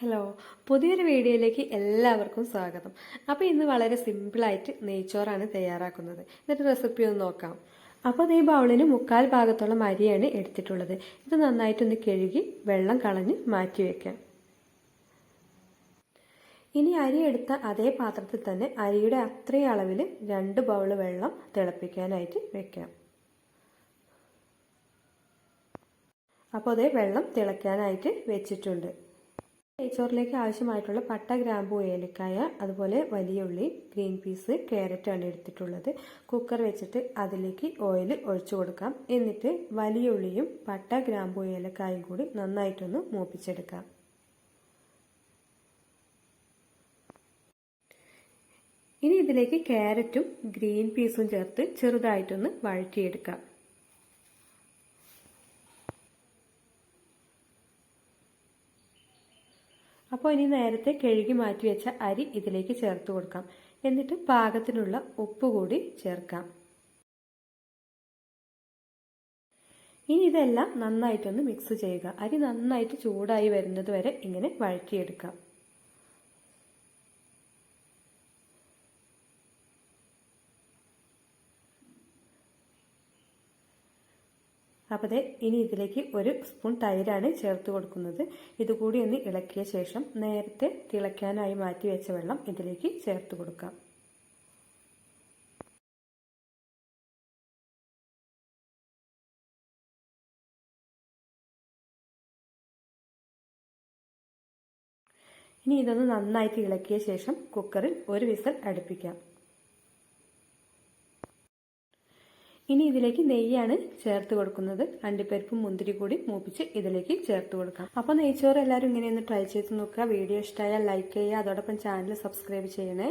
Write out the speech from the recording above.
Hello പുതിയൊരു വീഡിയോയിലേക്ക് എല്ലാവർക്കും സ്വാഗതം. അപ്പോൾ ഇന്ന് വളരെ സിമ്പിളായിട്ട് നെയ്ച്ചോറാണ് തയ്യാറാക്കുന്നത്. എന്നിട്ട് റെസിപ്പി ഒന്ന് നോക്കാം. അപ്പോൾ ഈ ബൗളിന് മുക്കാൽ ഭാഗത്തോളം അരിയാണ് എടുത്തിട്ടുള്ളത്. ഇത് നന്നായിട്ടൊന്ന് കഴുകി വെള്ളം കളഞ്ഞ് മാറ്റി വയ്ക്കാം ഇനി അരി എടുത്ത അതേ പാത്രത്തിൽ തന്നെ അരിയുടെ അത്രയും അളവിൽ രണ്ട് ബൗൾ വെള്ളം തിളപ്പിക്കാനായിട്ട് വെക്കാം. അപ്പോൾ അതേ വെള്ളം തിളയ്ക്കാനായിട്ട് വെച്ചിട്ടുണ്ട്. നെയ്ച്ചോറിലേക്ക് ആവശ്യമായിട്ടുള്ള പട്ട ഗ്രാമ്പു ഏലക്കായ അതുപോലെ വലിയ ഉള്ളി ഗ്രീൻ പീസ് ക്യാരറ്റാണ് എടുത്തിട്ടുള്ളത്. കുക്കർ വെച്ചിട്ട് അതിലേക്ക് ഓയിൽ ഒഴിച്ചു കൊടുക്കാം. എന്നിട്ട് വലിയ ഉള്ളിയും പട്ട ഗ്രാമ്പു ഏലക്കായും കൂടി നന്നായിട്ടൊന്ന് മൂപ്പിച്ചെടുക്കാം. ഇനി ഇതിലേക്ക് ക്യാരറ്റും ഗ്രീൻ പീസും ചേർത്ത് ചെറുതായിട്ടൊന്ന് വഴറ്റിയെടുക്കാം. അപ്പോൾ ഇനി നേരത്തെ കഴുകി മാറ്റി വെച്ച അരി ഇതിലേക്ക് ചേർത്ത് കൊടുക്കാം. എന്നിട്ട് പാകത്തിനുള്ള ഉപ്പ് കൂടി ചേർക്കാം. ഇനി ഇതെല്ലാം നന്നായിട്ടൊന്ന് മിക്സ് ചെയ്യുക. അരി നന്നായിട്ട് ചൂടായി വരുന്നത് വരെ ഇങ്ങനെ വഴറ്റിയെടുക്കാം. അപ്പോൾ ഇനി ഇതിലേക്ക് ഒരു സ്പൂൺ തൈരാണ് ചേർത്ത് കൊടുക്കുന്നത്. ഇതുകൂടി ഒന്ന് ഇളക്കിയ ശേഷം നേരത്തെ തിളയ്ക്കാനായി മാറ്റി വെച്ച വെള്ളം ഇതിലേക്ക് ചേർത്ത് കൊടുക്കാം. ഇനി ഇതൊന്ന് നന്നായിട്ട് ഇളക്കിയ ശേഷം കുക്കറിൽ ഒരു വിസൽ അടുപ്പിക്കാം. ഇനി ഇതിലേക്ക് നെയ്യാണ് ചേർത്ത് കൊടുക്കുന്നത്. അണ്ടിപ്പരിപ്പും മുന്തിരി കൂടി മൂപ്പിച്ച് ഇതിലേക്ക് ചേർത്ത് കൊടുക്കാം. അപ്പോൾ നെയ്ച്ചോറ് എല്ലാവരും ഇങ്ങനെയൊന്ന് ട്രൈ ചെയ്ത് നോക്കുക. വീഡിയോ ഇഷ്ടമായാൽ ലൈക്ക് ചെയ്യുക. അതോടൊപ്പം ചാനൽ സബ്സ്ക്രൈബ് ചെയ്യണേ.